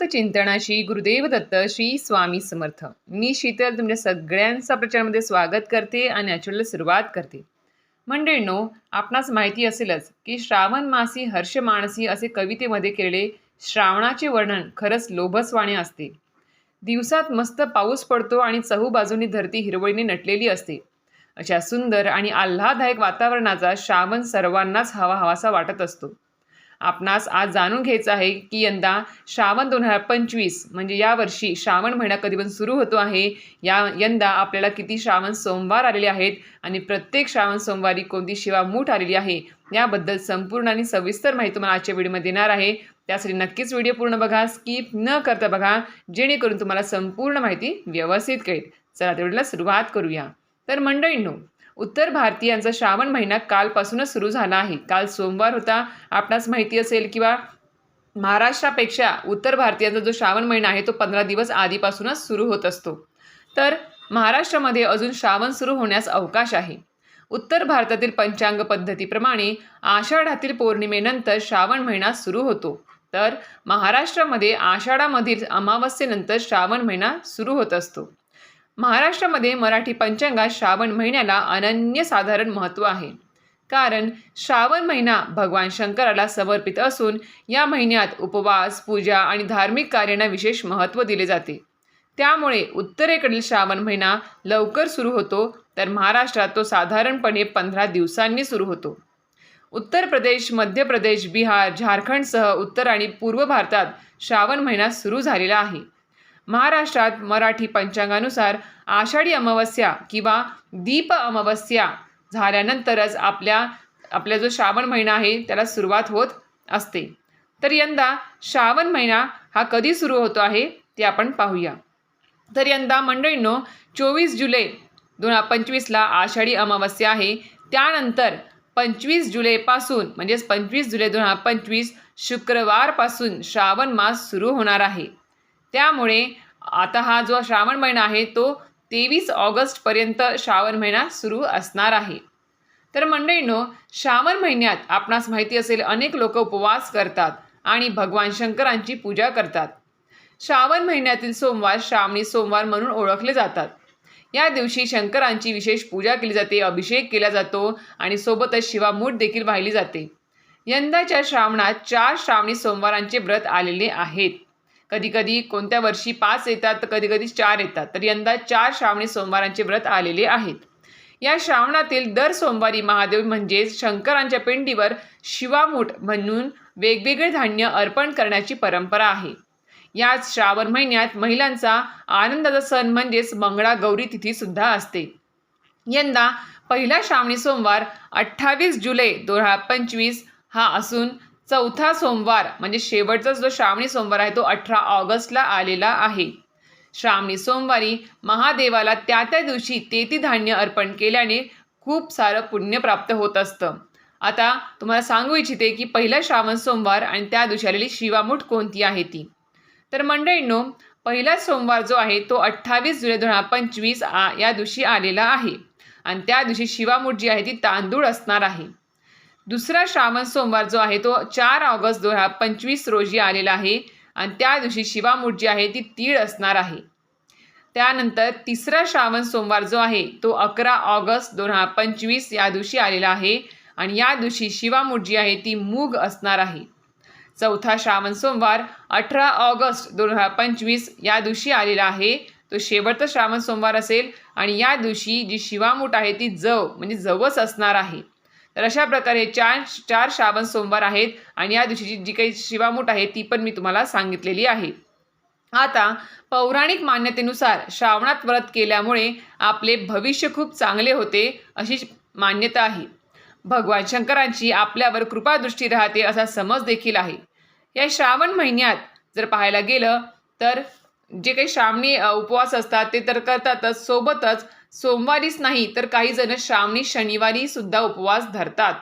अवधूत चिंतनाशी गुरुदेव दत्त श्री स्वामी समर्थ. मी शीतल तुमच्या सगळ्यांचा प्रचारामध्ये स्वागत करते आणि ॲक्च्युअली सुरुवात करते. मंडळींनो आपणास माहिती असेलच की श्रावण मासी हर्ष मानसी असे कवितेमध्ये केलेले श्रावणाचे वर्णन खरंच लोभसवाणे असते. दिवसात मस्त पाऊस पडतो आणि चहूबाजूनी धरती हिरवळीने नटलेली असते. अशा सुंदर आणि आल्हाददायक वातावरणाचा श्रावण सर्वांनाच हवा हवासा वाटत असतो. आपणास आज जाणून घ्यायचं आहे की यंदा श्रावण दोन हजार पंचवीस म्हणजे यावर्षी श्रावण महिना कधीपण सुरू होतो आहे. या यंदा आपल्याला किती श्रावण सोमवार आलेले आहेत आणि प्रत्येक श्रावण सोमवारी कोणती शिवा मूठ आलेली आहे याबद्दल संपूर्ण आणि सविस्तर माहिती तुम्हाला आजच्या व्हिडिओमध्ये देणार आहे. त्यासाठी नक्कीच व्हिडिओ पूर्ण बघा स्किप न करता बघा जेणेकरून तुम्हाला संपूर्ण माहिती व्यवस्थित कळेल. चला तेवढीला सुरुवात करूया. तर मंडळींनो उत्तर भारतीयांचा श्रावण महिना कालपासूनच सुरू झाला आहे. काल सोमवार होता. आपणास माहिती असेल किंवा महाराष्ट्रापेक्षा उत्तर भारतीयांचा जो श्रावण महिना आहे तो पंधरा दिवस आधीपासूनच सुरू होत असतो. तर महाराष्ट्रामध्ये अजून श्रावण सुरू होण्यास अवकाश आहे. उत्तर भारतातील पंचांग पद्धतीप्रमाणे आषाढातील पौर्णिमेनंतर श्रावण महिना सुरू होतो. तर महाराष्ट्रामध्ये आषाढामधील अमावस्येनंतर श्रावण महिना सुरू होत असतो. महाराष्ट्रामध्ये मराठी पंचांगात श्रावण महिन्याला अनन्यसाधारण महत्त्व आहे. कारण श्रावण महिना भगवान शंकराला समर्पित असून या महिन्यात उपवास पूजा आणि धार्मिक कार्यांना विशेष महत्त्व दिले जाते. त्यामुळे उत्तरेकडील श्रावण महिना लवकर सुरू होतो तर महाराष्ट्रात तो साधारणपणे पंधरा दिवसांनी सुरू होतो. उत्तर प्रदेश मध्य प्रदेश बिहार झारखंडसह उत्तर आणि पूर्व भारतात श्रावण महिना सुरू झालेला आहे. महाराष्ट्रात मराठी पंचांगानुसार आषाढी अमावस्या किंवा दीप अमावस्या झाल्यानंतरच आपल्या आपला जो श्रावण महिना आहे त्याला सुरुवात होत असते. तर यंदा श्रावण महिना हा कधी सुरू होतो आहे ते आपण पाहूया. तर यंदा मंडळींनो चोवीस जुलै दोन हजार पंचवीसला आषाढी अमावस्या आहे. त्यानंतर पंचवीस जुलैपासून म्हणजेच पंचवीस जुलै दोन हजार पंचवीस शुक्रवारपासून श्रावण मास सुरू होणार आहे. त्यामुळे आता हा जो श्रावण महिना आहे तो तेवीस ऑगस्टपर्यंत श्रावण महिना सुरू असणार आहे. तर मंडळींनो श्रावण महिन्यात आपणास माहिती असेल अनेक लोक उपवास करतात आणि भगवान शंकरांची पूजा करतात. श्रावण महिन्यातील सोमवार श्रावणी सोमवार म्हणून ओळखले जातात. या दिवशी शंकरांची विशेष पूजा केली जाते अभिषेक केला जातो आणि सोबतच शिवामूठ देखील वाहिली जाते. यंदाच्या श्रावणात चार श्रावणी सोमवारांचे व्रत आलेले आहेत. कधीकधी कोणत्या वर्षी पाच येतात तर कधी कधी चार येतात. तर यंदा चार श्रावणी सोमवारांचे व्रत आलेले आहेत. या श्रावणातील दर सोमवारी महादेव म्हणजेच शंकरांच्या पिंडीवर शिवामूठ म्हणून वेगवेगळे धान्य अर्पण करण्याची परंपरा आहे. याच श्रावण महिन्यात महिलांचा आनंदाचा सण म्हणजेच मंगळा गौरी तिथीसुद्धा असते. यंदा पहिला श्रावणी सोमवार अठ्ठावीस जुलै दोन हजार पंचवीस हा असून चौथा सोमवार म्हणजे शेवटचा जो श्रावणी सोमवार आहे तो अठरा ऑगस्टला आलेला आहे. श्रावणी सोमवारी महादेवाला त्या त्या दिवशी तेती धान्य अर्पण केल्याने खूप सारं पुण्य प्राप्त होत असतं. आता तुम्हाला सांगू इच्छिते की पहिला श्रावण सोमवार आणि त्या दिवशी आलेली शिवामूठ कोणती आहे ती? तर मंडळींनो पहिला सोमवार जो आहे तो अठ्ठावीस जुलै दोन हजार पंचवीस या दिवशी आलेला आहे. आणि त्या दिवशी शिवामूठ जी आहे ती तांदूळ असणार आहे. दुसरा श्रावण सोमवार जो आहे तो चार ऑगस्ट दोन हजार पंचवीस रोजी आलेला आहे. आणि त्या दिवशी शिवामूठ जी आहे ती तीळ असणार आहे. त्यानंतर तिसरा श्रावण सोमवार जो आहे तो अकरा ऑगस्ट दोन हजार पंचवीस या दिवशी आलेला आहे. आणि या दिवशी शिवामूठ जी आहे ती मूग असणार आहे. चौथा श्रावण सोमवार अठरा ऑगस्ट दोन हजार पंचवीस या दिवशी आलेला आहे. तो शेवटचा श्रावण सोमवार असेल. आणि या दिवशी जी शिवामूठ आहे ती जव म्हणजे जवस असणार आहे. तर अशा प्रकारे चार चार श्रावण सोमवार आहेत आणि या दिवशीची जी काही शिवामूठ आहे ती पण मी तुम्हाला सांगितलेली आहे. आता पौराणिक मान्यतेनुसार श्रावणात व्रत केल्यामुळे आपले भविष्य खूप चांगले होते अशी मान्यता आहे. भगवान शंकरांची आपल्यावर कृपादृष्टी राहते असा समज देखील आहे. या श्रावण महिन्यात जर पाहायला गेलं तर जे काही श्रावणी उपवास असतात ते तर करतातच सोबतच सोमवारीच नाही तर काही जण श्रावणी शनिवारी सुद्धा उपवास धरतात.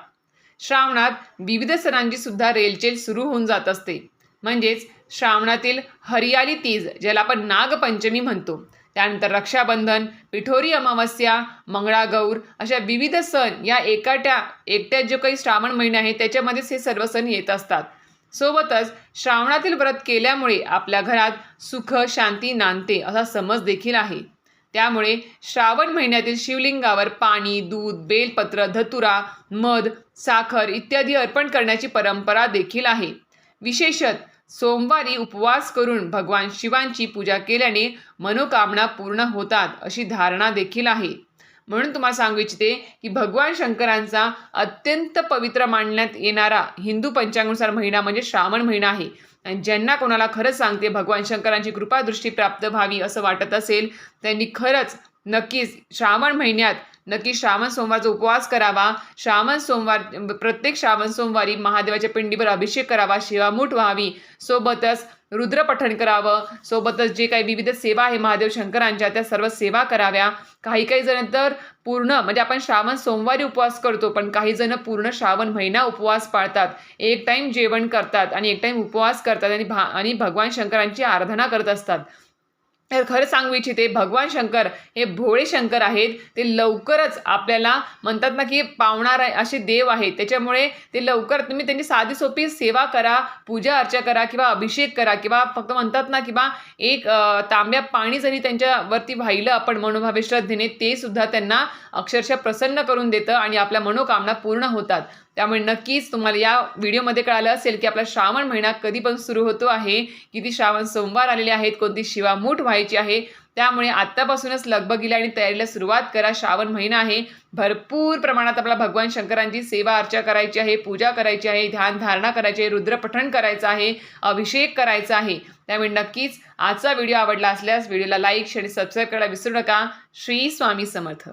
श्रावणात विविध सणांची सुद्धा रेलचेल सुरू होऊन जात असते. म्हणजेच श्रावणातील हरियाली तीज ज्याला आपण नागपंचमी म्हणतो. त्यानंतर रक्षाबंधन पिठोरी अमावस्या मंगळागौर अशा विविध सण या एकाट्या एकट्यात जो काही श्रावण महिने आहे त्याच्यामध्येच हे सर्व सण येत असतात. सोबतच श्रावणातील व्रत केल्यामुळे आपल्या घरात सुख शांती नांदते असा समज देखील आहे. त्यामुळे श्रावण महिन्यातील शिवलिंगावर पाणी दूध बेलपत्र धतुरा मध साखर इत्यादी अर्पण करण्याची परंपरा देखील आहे. विशेषत सोमवारी उपवास करून भगवान शिवांची पूजा केल्याने मनोकामना पूर्ण होतात अशी धारणा देखील आहे. म्हणून तुम्हाला सांगू इच्छिते की भगवान शंकरांचा अत्यंत पवित्र मानण्यात येणारा हिंदू पंचांगानुसार महिना म्हणजे श्रावण महिना आहे. ज्यांना कोणाला खरंच सांगते भगवान शंकरांची कृपादृष्टी प्राप्त व्हावी असं वाटत असेल त्यांनी खरंच नक्कीच श्रावण महिन्यात नक्की श्रावण सोमवारचा उपवास करावा. श्रावण सोमवार प्रत्येक श्रावण सोमवारी महादेवाच्या पिंडीवर अभिषेक करावा शिवामूठ व्हावी. सोबतच रुद्रपठण करावं. सोबतच जे काही विविध सेवा आहे महादेव शंकरांच्या त्या सर्व सेवा कराव्या. काही काही जण तर पूर्ण म्हणजे आपण श्रावण सोमवारी उपवास करतो पण काही जण पूर्ण श्रावण महिना उपवास पाळतात. एक टाईम जेवण करतात आणि एक टाईम उपवास करतात आणि भा आणि भगवान शंकरांची आराधना करत असतात. तर खरं सांगू इच्छिते भगवान शंकर हे भोळे शंकर आहेत. ते लवकरच आपल्याला म्हणतात ना की पावणार आहे असे देव आहेत. त्याच्यामुळे ते लवकर तुम्ही त्यांची साधी सोपी सेवा करा पूजा अर्चा करा किंवा अभिषेक करा किंवा फक्त म्हणतात ना किंवा एक तांब्या पाणी जरी त्यांच्यावरती वाहिलं आपण मनोभावे श्रद्धेने ते सुद्धा त्यांना अक्षरशः प्रसन्न करून देतं आणि आपल्या मनोकामना पूर्ण होतात. त्यामुळे नक्कीच तुम्हाला या व्हिडिओमध्ये कळालं असेल की आपला श्रावण महिना कधीपासून सुरू होतो आहे किती श्रावण सोमवार आलेले आहेत कोणती शिवामूठ व्हायची आहे त्यामुळे आत्तापासूनच लगबगीला आणि तयारीला सुरुवात करा. श्रावण महिना आहे भरपूर प्रमाणात आपला भगवान शंकरांची सेवा अर्चा करायची आहे पूजा करायची आहे ध्यान धारणा करायची आहे रुद्रपठण करायचं आहे अभिषेक करायचा आहे. त्यामुळे नक्कीच आजचा व्हिडिओ आवडला असल्यास व्हिडिओला लाईक आणि सबस्क्राईब करायला विसरू नका. श्री स्वामी समर्थ.